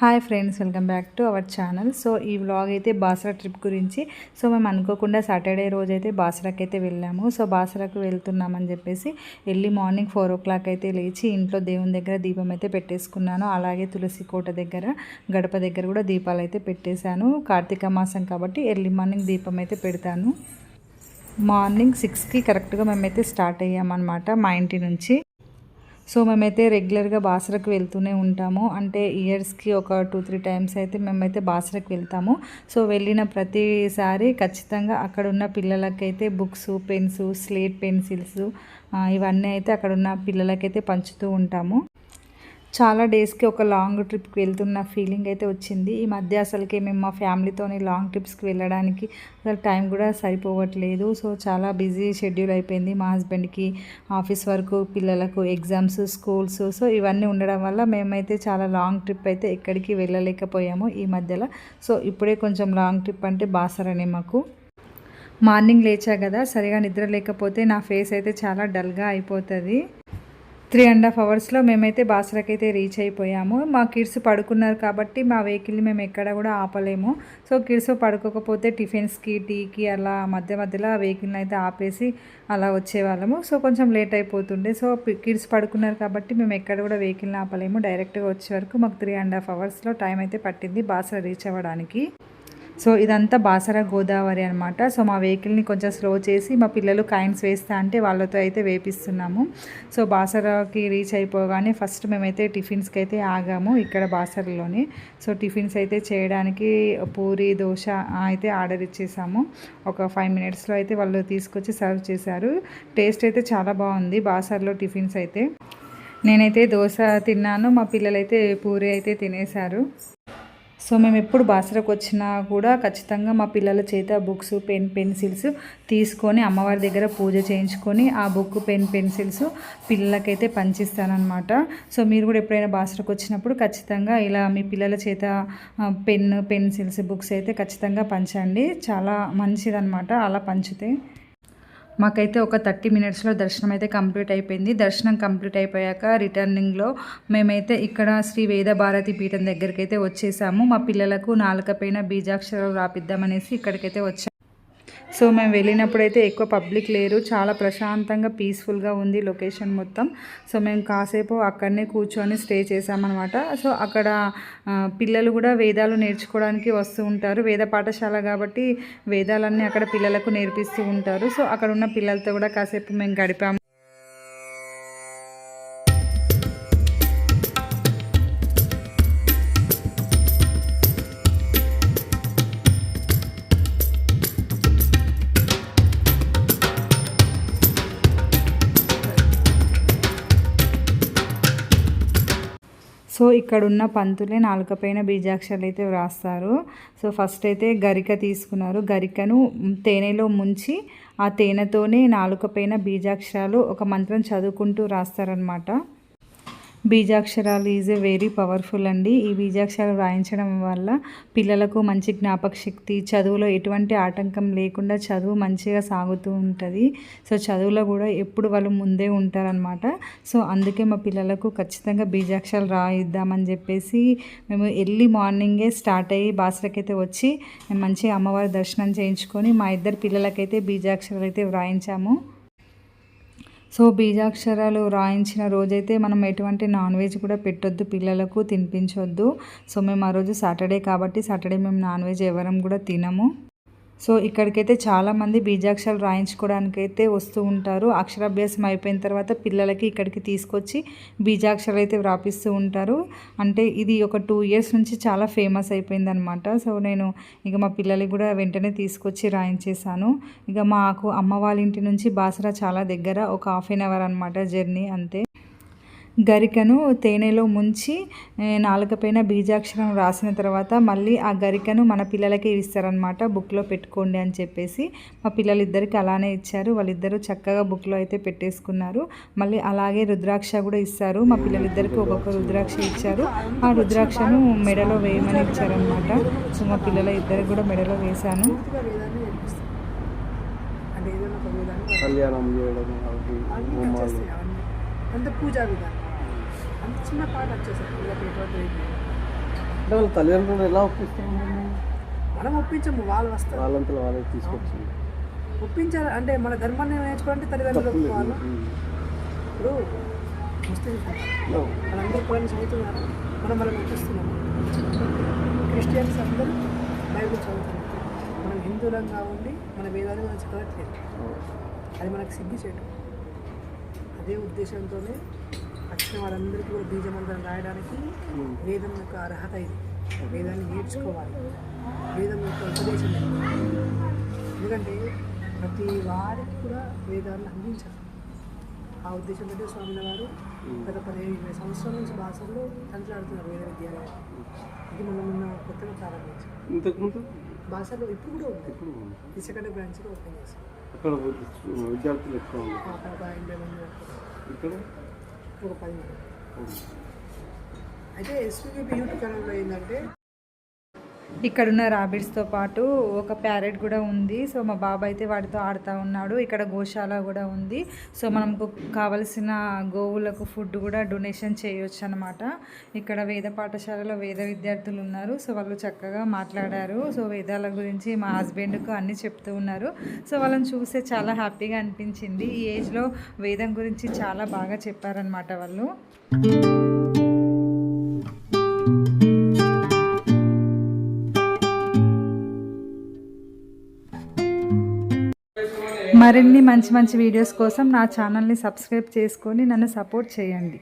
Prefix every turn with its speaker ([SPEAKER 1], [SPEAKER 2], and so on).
[SPEAKER 1] Hi friends welcome back to our channel so ఈ vlog అయితే Basara trip గురించి. So మేము అనుకోకుండా సాటర్డే రోజు అయితే బాసరాకి అయితే వెళ్ళాము. సో బాసరాకు వెళ్తున్నామని చెప్పేసి early morning four o'clock అయితే లేచి ఇంట్లో దేవుని దగ్గర దీపం అయితే పెట్టేసుకున్నాను. అలాగే తులసి కోట దగ్గర గడప దగ్గర కూడా దీపాలు అయితే పెట్టేశాను. కార్తీక మాసం కాబట్టి ఎర్లీ మార్నింగ్ దీపం అయితే పెడతాను. మార్నింగ్ సిక్స్కి కరెక్ట్గా మేమైతే స్టార్ట్ అయ్యామన్నమాట మా ఇంటి నుంచి. సో మేమైతే రెగ్యులర్గా బాసరకు వెళ్తూనే ఉంటాము. అంటే ఇయర్స్కి ఒక టూ త్రీ టైమ్స్ అయితే మేమైతే బాసరకు వెళ్తాము. సో వెళ్ళిన ప్రతిసారి ఖచ్చితంగా అక్కడ ఉన్న పిల్లలకైతే బుక్స్ పెన్స్ స్లేట్ పెన్సిల్స్ ఇవన్నీ అయితే అక్కడ ఉన్న పిల్లలకైతే పంచుతూ ఉంటాము. చాలా డేస్కి ఒక లాంగ్ ట్రిప్కి వెళ్తున్న ఫీలింగ్ అయితే వచ్చింది. ఈ మధ్య అసలుకి మేము మా ఫ్యామిలీతోని లాంగ్ ట్రిప్స్కి వెళ్ళడానికి అసలు టైం కూడా సరిపోవట్లేదు. సో చాలా బిజీ షెడ్యూల్ అయిపోయింది మా హస్బెండ్కి ఆఫీస్ వర్క్ పిల్లలకు ఎగ్జామ్స్ స్కూల్స్. సో ఇవన్నీ ఉండడం వల్ల మేమైతే చాలా లాంగ్ ట్రిప్ అయితే ఎక్కడికి వెళ్ళలేకపోయాము ఈ మధ్యలో. సో ఇప్పుడే కొంచెం లాంగ్ ట్రిప్ అంటే బాసరనే మాకు. మార్నింగ్ లేచా కదా సరిగా నిద్ర లేకపోతే నా ఫేస్ అయితే చాలా డల్గా అయిపోతుంది. త్రీ అండ్ హాఫ్ అవర్స్లో మేమైతే బాసరాకి అయితే రీచ్ అయిపోయాము. మా కిడ్స్ పడుకున్నారు కాబట్టి మా వెహికల్ని మేము ఎక్కడ కూడా ఆపలేము. సో కిడ్స్ పడుకోకపోతే టిఫిన్స్కి టీకి అలా మధ్య మధ్యలో వెహికల్ని అయితే ఆపేసి అలా వచ్చేవాళ్ళము. సో కొంచెం లేట్ అయిపోతుండే. సో కిడ్స్ పడుకున్నారు కాబట్టి మేము ఎక్కడ కూడా వెహికల్ని ఆపలేము. డైరెక్ట్గా వచ్చే వరకు మాకు త్రీ అండ్ హాఫ్ అవర్స్లో టైం అయితే పట్టింది బాసర రీచ్ అవ్వడానికి. సో ఇదంతా బాసర గోదావరి అనమాట సో మా వెహికల్ని కొంచెం స్లో చేసి మా పిల్లలు కాయిన్స్ వేస్తా అంటే వాళ్ళతో అయితే వేపిస్తున్నాము. సో బాసరకి రీచ్ అయిపోగానే ఫస్ట్ మేమైతే టిఫిన్స్కి అయితే ఆగాము ఇక్కడ బాసరలోనే. సో టిఫిన్స్ అయితే చేయడానికి పూరి దోశ అయితే ఆర్డర్ ఇచ్చేసాము. ఒక ఫైవ్ మినిట్స్లో అయితే వాళ్ళు తీసుకొచ్చి సర్వ్ చేశారు. టేస్ట్ అయితే చాలా బాగుంది బాసర్లో టిఫిన్స్ అయితే. నేనైతే దోశ తిన్నాను మా పిల్లలైతే పూరి అయితే తినేశారు. సో మేము ఎప్పుడు బాసరకు వచ్చినా కూడా ఖచ్చితంగా మా పిల్లల చేత బుక్స్ పెన్ పెన్సిల్స్ తీసుకొని అమ్మవారి దగ్గర పూజ చేయించుకొని ఆ బుక్ పెన్ పెన్సిల్స్ పిల్లలకైతే పంచిస్తానమాట సో మీరు కూడా ఎప్పుడైనా బాసరకు వచ్చినప్పుడు ఖచ్చితంగా ఇలా మీ పిల్లల చేత పెన్ పెన్సిల్స్ బుక్స్ అయితే ఖచ్చితంగా పంచండి. చాలా మంచిదన్నమాట అలా పంచితే. మాకైతే ఒక థర్టీ మినిట్స్లో దర్శనం అయితే కంప్లీట్ అయిపోయింది. దర్శనం కంప్లీట్ అయిపోయాక రిటర్నింగ్లో మేమైతే ఇక్కడ శ్రీ వేద భారతి పీఠం దగ్గరికి అయితే వచ్చేసాము. మా పిల్లలకు నాలుకపైన బీజాక్షరాలు రాపిద్దామనేసి ఇక్కడికైతే వచ్చాము సో మేము వెళ్ళినప్పుడు అయితే ఎక్కువ పబ్లిక్ లేరు. చాలా ప్రశాంతంగా పీస్ఫుల్గా ఉంది లొకేషన్ మొత్తం. సో మేము కాసేపు అక్కడనే కూర్చొని స్టే చేసామన్నమాట సో అక్కడ పిల్లలు కూడా వేదాలు నేర్చుకోవడానికి వస్తూ ఉంటారు. వేద పాఠశాల కాబట్టి వేదాలన్నీ అక్కడ పిల్లలకు నేర్పిస్తూ ఉంటారు. సో అక్కడ ఉన్న పిల్లలతో కూడా కాసేపు మేము గడిపాము. సో ఇక్కడ ఉన్న పంతులే నాలుకపైన బీజాక్షరాలు అయితే వ్రాస్తారు. సో ఫస్ట్ అయితే గరిక తీసుకున్నారు. గరికను తేనెలో ముంచి ఆ తేనెతోనే నాలుకపైన బీజాక్షరాలు ఒక మంత్రం చదువుకుంటూ రాస్తారనమాట బీజాక్షరాలు ఈజ్ ఏ వెరీ పవర్ఫుల్ అండి. ఈ బీజాక్షరాలు రాయించడం వల్ల పిల్లలకు మంచి జ్ఞాపక శక్తి చదువులో ఎటువంటి ఆటంకం లేకుండా చదువు మంచిగా సాగుతూ ఉంటుంది. సో చదువులో కూడా ఎప్పుడు వాళ్ళు ముందే ఉంటారనమాట సో అందుకే మా పిల్లలకు ఖచ్చితంగా బీజాక్షరాలు రాయిద్దామని చెప్పేసి మేము ఎర్లీ మార్నింగే స్టార్ట్ అయ్యి బాసరకైతే వచ్చి మంచిగా అమ్మవారి దర్శనం చేయించుకొని మా ఇద్దరు పిల్లలకైతే బీజాక్షరాలు అయితే వ్రాయించాము సో బీజాక్షరాలు రాయించిన రోజైతే మనం ఎటువంటి నాన్ వెజ్ కూడా పెట్టొద్దు పిల్లలకు తినిపించొద్దు. సో మేము ఆ రోజు సాటర్డే కాబట్టి సాటర్డే మేము నాన్ వెజ్ ఎవరం కూడా తినము. సో ఇక్కడికైతే చాలామంది బీజాక్షరాలు రాయించుకోవడానికి అయితే వస్తూ ఉంటారు. అక్షరాభ్యాసం అయిపోయిన తర్వాత పిల్లలకి ఇక్కడికి తీసుకొచ్చి బీజాక్షరాలు అయితే వ్రాపిస్తూ ఉంటారు. అంటే ఇది ఒక టూ ఇయర్స్ నుంచి చాలా ఫేమస్ అయిపోయింది అనమాట సో నేను ఇక మా పిల్లలకి కూడా వెంటనే తీసుకొచ్చి రాయించేశాను. ఇక మాకు అమ్మ వాళ్ళ ఇంటి నుంచి బాసరా చాలా దగ్గర ఒక హాఫ్ ఎన్ అవర్ అనమాట జర్నీ అంతే. గరికను తేనెలో ముంచి నాలుకపైన బీజాక్షరం రాసిన తర్వాత మళ్ళీ ఆ గరికను మన పిల్లలకి ఇస్తారనమాట బుక్లో పెట్టుకోండి అని చెప్పేసి. మా పిల్లలిద్దరికి అలానే ఇచ్చారు. వాళ్ళిద్దరూ చక్కగా బుక్లో అయితే పెట్టేసుకున్నారు. మళ్ళీ అలాగే రుద్రాక్ష కూడా ఇస్తారు. మా పిల్లలిద్దరికి ఒక్కొక్క రుద్రాక్ష ఇచ్చారు. ఆ రుద్రాక్షను మెడలో వేయమని ఇచ్చారనమాట సో మా పిల్లల ఇద్దరికి కూడా మెడలో వేశాను.
[SPEAKER 2] కళ్యాణం చేయడం
[SPEAKER 3] అంటే పూజా విధానం. అంత చిన్న పాట పేపర్
[SPEAKER 2] అంటే వాళ్ళ తల్లిదండ్రులు ఎలా ఒప్పిస్తారు?
[SPEAKER 3] మనం ఒప్పించము వాళ్ళు వస్తారు.
[SPEAKER 2] వాళ్ళంతా వాళ్ళే తీసుకొచ్చింది.
[SPEAKER 3] ఒప్పించాలి. అంటే మన ధర్మాన్ని నేర్చుకోవాలంటే తల్లిదండ్రులు. ఒప్పుకోవాలి. ఇప్పుడు ముస్లిమ్స్. వాళ్ళందరూ కూడా చదువుతున్నారు. మనం వాళ్ళని ఒప్పిస్తున్నాము క్రిస్టియన్స్ అందరూ బైబిల్ చదువుతున్నారు. మనం హిందువులంగా ఉండి మన వేదాన్ని మనం చదవట్లేదు. అది మనకు సిగ్గుచేటు అదే ఉద్దేశంతోనే వచ్చిన వాళ్ళందరికీ కూడా బీజమంత్రం రాయడానికి
[SPEAKER 2] ఉమ్.
[SPEAKER 3] వేదం యొక్క అర్హత ఇది. వేదాన్ని నేర్చుకోవాలి. వేదం యొక్క ఉపదేశం. ఎందుకంటే ప్రతి వారికి కూడా వేదాన్ని అందించాలి. ఆ ఉద్దేశంతో స్వామిల వారు గత పదిహేను ఇరవై సంవత్సరాల నుంచి భాషల్లో తంట్లాడుతున్నారు వేద విద్యాలయం ఇది మనం నిన్న కొత్తగా ప్రారంభించాం
[SPEAKER 2] ఇంతకుముందు
[SPEAKER 3] భాషలో ఇప్పుడు కూడా ఉంది.
[SPEAKER 2] ఇప్పుడు
[SPEAKER 3] ఈ సెకండ్ బ్రాంచ్లో ఓపెన్ చేశాం
[SPEAKER 2] అక్కడ విద్యార్థులు ఎక్కువ
[SPEAKER 3] అక్కడ ఎనభై మంది.
[SPEAKER 2] ఇక్కడ?
[SPEAKER 3] ఒక పది మంది. అయితే ఎస్పీబీ యూట్యూబ్ ఛానల్లో ఏంటంటే
[SPEAKER 1] ఇక్కడున్న రాబిట్స్తో పాటు ఒక ప్యారెట్ కూడా ఉంది. సో మా బాబు అయితే వాటితో ఆడుతూ ఉన్నాడు. ఇక్కడ గోశాల కూడా ఉంది. సో మనకు కావలసిన గోవులకు ఫుడ్ కూడా డొనేషన్ చేయొచ్చు అనమాట ఇక్కడ వేద పాఠశాలలో వేద విద్యార్థులు ఉన్నారు. సో వాళ్ళు చక్కగా మాట్లాడారు. సో వేదాల గురించి మా హస్బెండ్కు అన్నీ చెప్తూ ఉన్నారు. సో వాళ్ళని చూస్తే చాలా హ్యాపీగా అనిపించింది. ఈ ఏజ్లో వేదం గురించి చాలా బాగా చెప్పారనమాట వాళ్ళు. మరిన్ని మంచి మంచి వీడియోస్ కోసం నా ఛానల్ని సబ్స్క్రైబ్ చేసుకొని నన్ను సపోర్ట్ చేయండి.